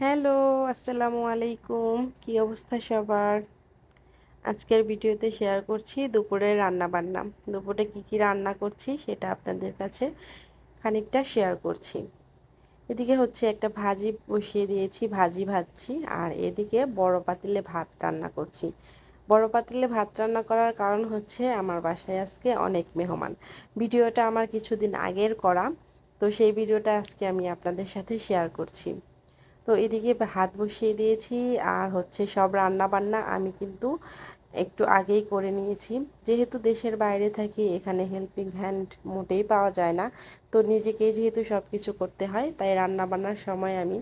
Hello, আসসালামু আলাইকুম। কি অবস্থা সবার? আজকের ভিডিওতে শেয়ার করছি দুপুরে রান্না বান্না। দুপুরে কি কি রান্না করছি সেটা আপনাদের কাছে খানিকটা শেয়ার করছি। এদিকে হচ্ছে একটা ভাজি বসিয়ে দিয়েছি, ভাজি ভাজছি, আর এদিকে বড় পাতিলে ভাত রান্না করছি। বড় পাতিলে ভাত রান্না করার কারণ হচ্ছে আমার বাসায় আজকে অনেক মেহমান। ভিডিওটা আমার কিছুদিন আগের করা, তো সেই ভিডিওটা আজকে আমি আপনাদের সাথে শেয়ার করছি। তো এদিকে ভাত বসিয়ে দিয়েছি। আর হচ্ছে সব রান্না বান্না আমি কিন্তু একটু আগেই করে নিয়েছি। যেহেতু দেশের বাইরে থাকি, এখানে হেল্পিং হ্যান্ড মোটেই পাওয়া যায় না। তো নিজেকেই যেহেতু সব কিছু করতে হয়, তাই রান্না বান্নার সময় আমি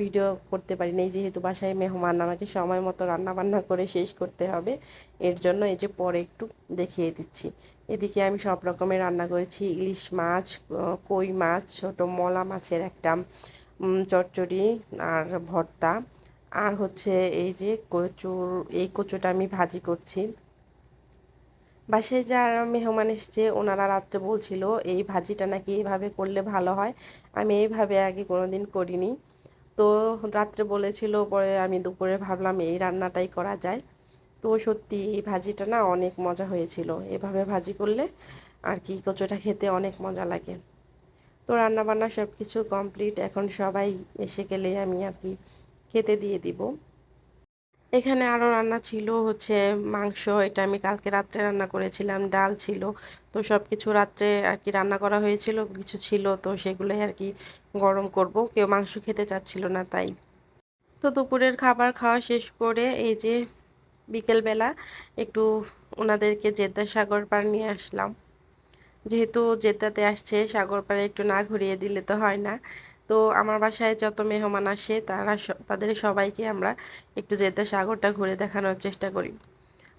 ভিডিও করতে পারি না যেহেতু বাসায় মেহমান, আমাকে সময় মতো রান্না বান্না করে শেষ করতে হবে। এর জন্য এই যে পরে একটু দেখিয়ে দিচ্ছি। এদিকে আমি সব রকমের রান্না করেছি। ইলিশ মাছ কই মাছ, ছোট মলা মাছের একটা চচ্চড়ি আর ভর্তা। আর হচ্ছে এই যে কচুর, এই কচুটা আমি ভাজি করছি। বাসায় যারা মেহমান এসছে, ওনারা রাত্রে বলছিল, এই ভাজিটা নাকি এইভাবে করলে ভালো হয়? আমি এইভাবে আগে কোনো দিন করিনি। তো রাত্রে বলেছিল, পরে আমি দুপুরে ভাবলাম, এই রান্নাটাই করা যায়। তো সত্যি এই ভাজিটা না অনেক মজা হয়েছিল। এভাবে ভাজি করলে আর কি কচুটা খেতে অনেক মজা লাগে। তো রান্নাবান্না সব কিছু কমপ্লিট, এখন সবাই এসে গেলে আমি আর কি খেতে দিয়ে দিব। এখানে আরও রান্না ছিল হচ্ছে মাংস, এটা আমি কালকে রাত্রে রান্না করেছিলাম, ডাল ছিল। তো সব কিছু রাত্রে আর কি রান্না করা হয়েছিল, কিছু ছিল, তো সেগুলোই আর কি গরম করব। কেউ মাংস খেতে চাচ্ছিল না, তাই। তো দুপুরের খাবার খাওয়া শেষ করে এই যে বিকেলবেলা একটু ওনাদেরকে জেদ্দা সাগর পার নিয়ে আসলাম। যেহেতু জেদ্দাতে আসছে, সাগর পাড়ে একটু না ঘুরিয়ে দিলে তো হয় না। তো আমার বাসায় যত মেহমান আসে, তারা তাদের সবাইকে আমরা একটু জেদ্দা সাগরটা ঘুরে দেখানোর চেষ্টা করি।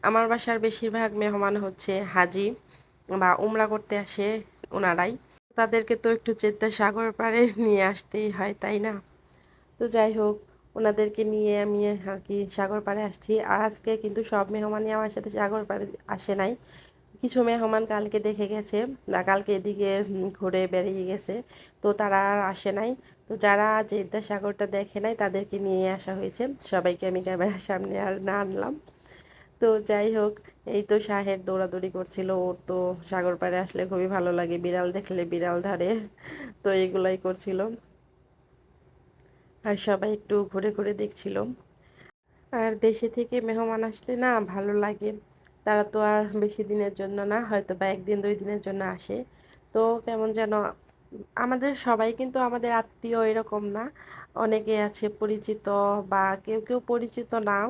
আমার বাসার বেশিরভাগ মেহমান হচ্ছে হাজি বা উমরা করতে আসে ওনারাই তাদেরকে তো একটু জেদ্দা সাগর পাড়ে নিয়ে আসতেই হয়, তাই না? তো যাই হোক ওনাদেরকে নিয়ে আমি আর কি সাগর পাড়ে আসছি। আর আজকে কিন্তু সব মেহমানই আমার সাথে সাগর পাড়ে আসে নাই। কিছু মেহমান কালকে দেখে গেছে, বা কালকে এদিকে ঘুরে বেরিয়ে গেছে। তো তারা আর আসে নাই। তো যারা জেদ্দা সাগরটা দেখে নাই, তাদেরকে নিয়ে আসা হয়েছে। সবাইকে আমি ক্যামেরার সামনে আর না আনলাম। তো যাই হোক, এই তো শাহের দৌড়াদৌড়ি করছিল। ওর তো সাগর পাড়ে আসলে খুবই ভালো লাগে। বিড়াল দেখলে বিড়াল ধারে। তো এগুলাই করছিল। আর সবাই একটু ঘুরে ঘুরে দেখছিল। আর দেশে থেকে মেহমান আসলে না ভালো লাগে। তারা তো আর বেশি দিনের জন্য না, হয়তো বা একদিন দুই দিনের জন্য আসে। তো কেমন যেন আমাদের সবাই কিন্তু আমাদের আত্মীয় এরকম না। অনেকে আছে পরিচিত বা কেউ কেউ পরিচিত নাও।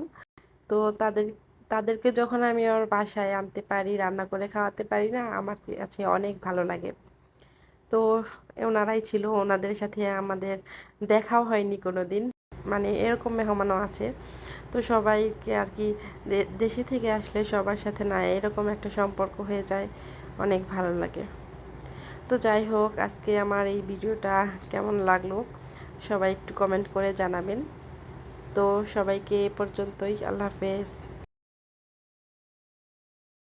তো তাদের, তাদেরকে যখন আমি আমার বাসায় আনতে পারি, রান্না করে খাওয়াতে পারি না, আমার কাছে অনেক ভালো লাগে। তো ওনারাই ছিল, ওনাদের সাথে আমাদের দেখাও হয়নি কোনো দিন মানে এরকম মেহমানও আছে। তো সবাইকে আর কি দেশে থেকে আসলে সবার সাথে না এরকম একটা সম্পর্ক হয়ে যায়, অনেক ভালো লাগে। তো যাই হোক, আজকে আমার এই ভিডিওটা কেমন লাগল, সবাই একটু কমেন্ট করে জানাবেন। তো সবাইকে এ পর্যন্তই, আল্লাহ হাফেজ।